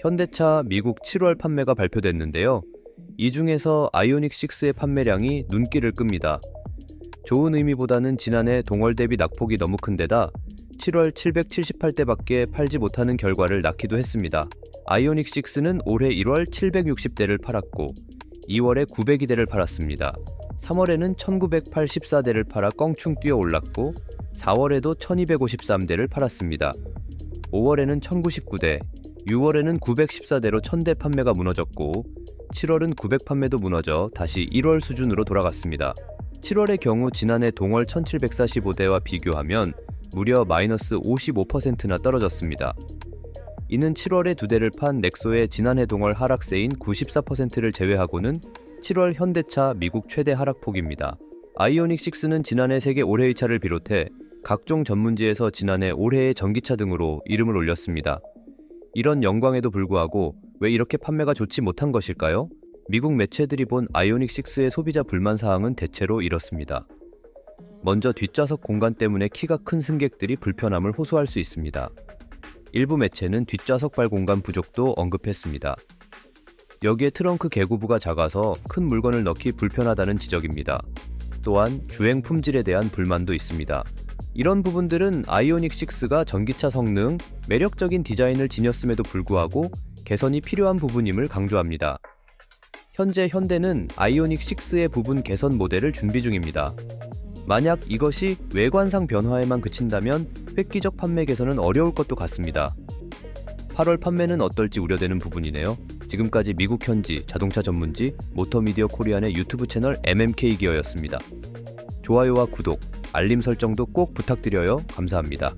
현대차 미국 7월 판매가 발표됐는데요. 이 중에서 아이오닉 6의 판매량이 눈길을 끕니다. 좋은 의미보다는 지난해 동월 대비 낙폭이 너무 큰 데다 7월 778대밖에 팔지 못하는 결과를 낳기도 했습니다. 아이오닉 6는 올해 1월 760대를 팔았고 2월에 902대를 팔았습니다. 3월에는 1984대를 팔아 껑충 뛰어 올랐고 4월에도 1253대를 팔았습니다. 5월에는 1099대, 6월에는 914대로 1000대 판매가 무너졌고 7월은 900 판매도 무너져 다시 1월 수준으로 돌아갔습니다. 7월의 경우 지난해 동월 1745대와 비교하면 무려 마이너스 55%나 떨어졌습니다. 이는 7월에 두 대를 판 넥소의 지난해 동월 하락세인 94%를 제외하고는 7월 현대차 미국 최대 하락폭입니다. 아이오닉 6는 지난해 세계 올해의 차를 비롯해 각종 전문지에서 지난해 올해의 전기차 등으로 이름을 올렸습니다. 이런 영광에도 불구하고 왜 이렇게 판매가 좋지 못한 것일까요? 미국 매체들이 본 아이오닉 6의 소비자 불만 사항은 대체로 이렇습니다. 먼저 뒷좌석 공간 때문에 키가 큰 승객들이 불편함을 호소할 수 있습니다. 일부 매체는 뒷좌석 발 공간 부족도 언급했습니다. 여기에 트렁크 개구부가 작아서 큰 물건을 넣기 불편하다는 지적입니다. 또한 주행 품질에 대한 불만도 있습니다. 이런 부분들은 아이오닉 6가 전기차 성능, 매력적인 디자인을 지녔음에도 불구하고 개선이 필요한 부분임을 강조합니다. 현재 현대는 아이오닉 6의 부분 개선 모델을 준비 중입니다. 만약 이것이 외관상 변화에만 그친다면 획기적 판매 개선은 어려울 것도 같습니다. 8월 판매는 어떨지 우려되는 부분이네요. 지금까지 미국 현지 자동차 전문지 모터미디어 코리안의 유튜브 채널 MMK 기어였습니다. 좋아요와 구독, 알림 설정도 꼭 부탁드려요. 감사합니다.